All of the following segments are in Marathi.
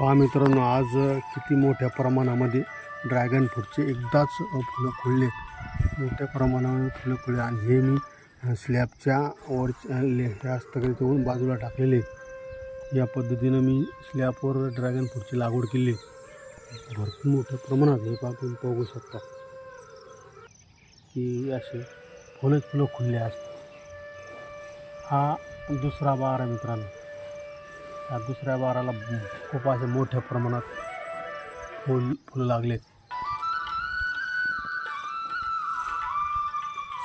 पहा मित्रांनो आज किती मोठ्या प्रमाणामध्ये ड्रॅगन फ्रूटचे एकदाच फुलं खुलले. मोठ्या प्रमाणामध्ये फुलं खुलले आणि हे मी स्लॅबच्या वर हे हस्तकलेतून बाजूला टाकलेले. या पद्धतीनं मी स्लॅबवर ड्रॅगन फ्रूटची लागवड केली. भरपूर मोठ्या प्रमाणात हे पाहून तुम्ही बघू शकता. की असे फुलंच फुलं खुलले असतात. हा दुसरा बार आहे मित्रांनो. या दुसऱ्या बाराला खूप अशा मोठ्या प्रमाणात फुल फुलं लागलेत.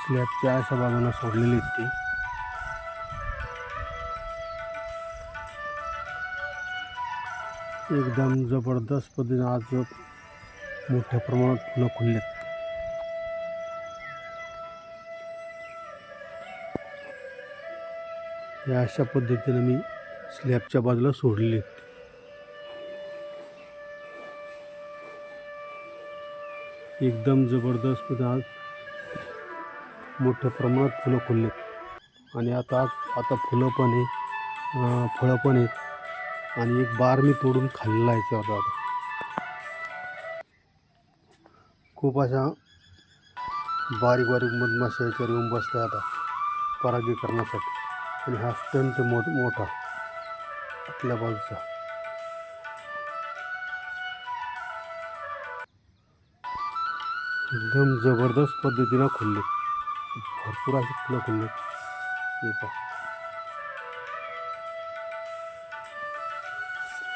स्लॅबच्या अशा बाजूला सोडलेली आहेत ती. एकदम जबरदस्त पद्धतीने आज मोठ्या प्रमाणात फुलं खुललेत. या अशा पद्धतीने मी स्लॅबच्या बाजूला सोडले एकदम जबरदस्त आज मोठ्या प्रमाणात फुलं खुललेत. आणि आता आज आता फुलं पण आहे फळं पण आहेत. आणि एक बार मी तोडून खाल्लेला आहे आता. खूप अशा बारीक बारीक मधमाशा याच्यावर येऊन बसतात आता परागीकरणासाठी. आणि हा अत्यंत मो मोठा. आपल्या बाजूचा. एकदम जबरदस्त पद्धतीनं खुलले. भरपूर असे फुलं खुलले.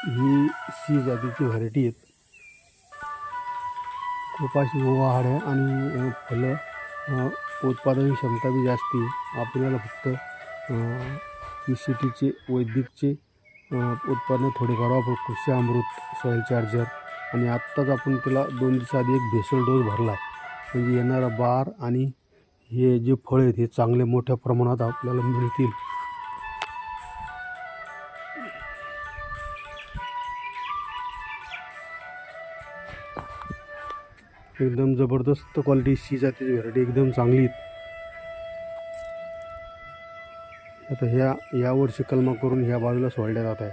ही सी जातीची व्हरायटी आहेत. खूप अशी वाढ आहे आणि फुलं उत्पादन क्षमता बी जास्ती आपल्याला फक्त ई सी टीचे वैदिकचे अं, थोडीफार थोडेफार वापर. कृषी अमृत सॉईल चार्जर आणि आत्ताच आपण त्याला दोन दिवसाआधी एक भेसळ डोस भरला आहे. म्हणजे येणारा बार आणि हे जे फळ आहेत हे चांगले मोठ्या प्रमाणात आपल्याला मिळतील. एकदम जबरदस्त क्वालिटी सी जातीची व्हरायटी एकदम चांगली आता ह्या यावरची कलमा करून ह्या बाजूला सोडल्या जात आहे.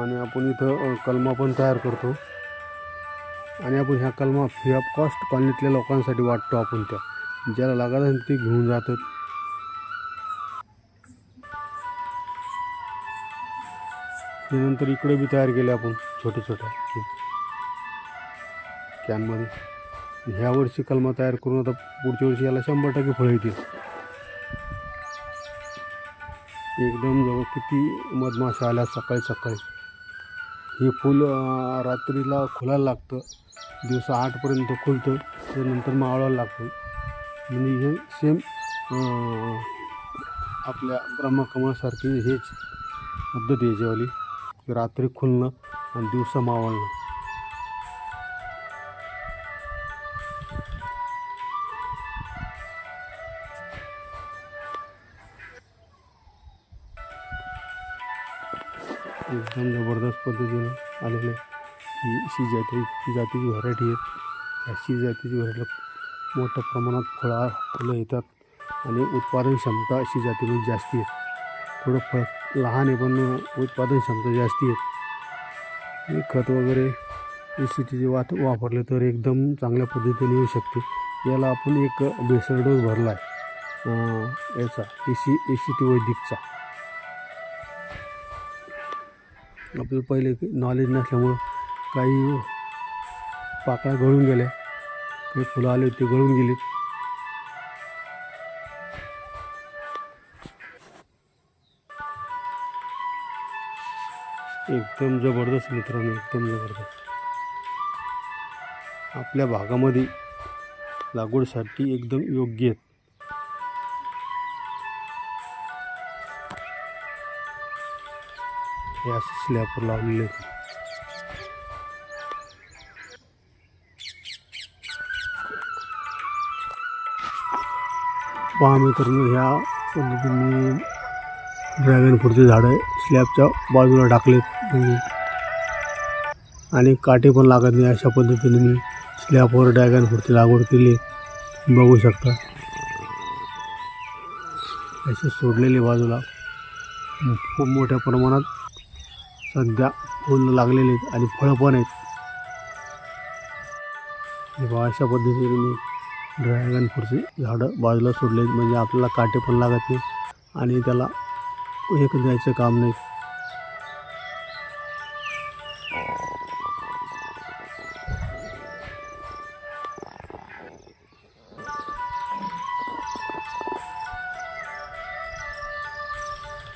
आणि आपण इथं कलमा पण तयार करतो. आणि आपण ह्या कलमा फ्री ऑफ कॉस्ट कॉलनीतल्या लोकांसाठी वाटतो आपण त्या. ज्याला लागत आहे ते घेऊन जातात. त्यानंतर इकडे बी तयार केले आपण छोटे छोट्या कॅनमध्ये ह्या वर्षी कलमा तयार करून आता पुढच्या वर्षी याला शंभर टक्के फळं येतील. एकदम जवळ किती मधमाशा आल्या सकाळी सकाळी. हे फूल रात्रीला खुलायला लागतं. दिवसा आठपर्यंत खुलतं. त्यानंतर मावळायला लागतं. म्हणजे हे सेम आपल्या ब्रह्मकमळासारखी हेच पद्धत याच्यावाली. रात्री खुलणं आणि दिवसा मावळणं. एकदम जबरदस्त पद्धतीनं आलेलं आहे. ही अशी जाती जातीची व्हरायटी आहे. अशी जातीची व्हरायटीला मोठ्या प्रमाणात फळा फुलं येतात आणि उत्पादन क्षमता अशी जातीमध्ये जास्ती आहे. थोडं फळ लहान आहे पण उत्पादन क्षमता जास्ती आहे. खत वगैरे शेतीचे वात वापरले तर एकदम चांगल्या पद्धतीने येऊ शकते. याला आपण एक बेसळ डोस भरला आहे. याचा A C A C T वैदिकचा. आपलं पहिले नॉलेज नसल्यामुळं काही पाकळ्या गळून गेल्या. काही फुलं आले ते गळून गेलीत एकदम जबरदस्त मित्रांनो एकदम जबरदस्त. आपल्या भागामध्ये लागवडीसाठी एकदम योग्य आहेत. हे असं स्लॅपर लावलेले आहेत. पहा मित्रांनो ह्या पद्धतीने ड्रॅगन फ्रूटचे झाडं स्लॅबच्या बाजूला टाकलेत. आणि काटे पण लागत नाही अशा पद्धतीने मी स्लॅबवर ड्रॅगन फ्रूटची लागवड केली बघू शकता. असे सोडलेले बाजूला. खूप मोठ्या प्रमाणात सध्या फुलं लागलेले आहेत आणि फळं पण आहेत. बघा अशा पद्धतीने मी ड्रॅगन फ्रूटचे झाडं बाजूला सोडले आहेत म्हणजे आपल्याला काटे पण लागत नाही आणि त्याला एक द्यायचं काम नाही.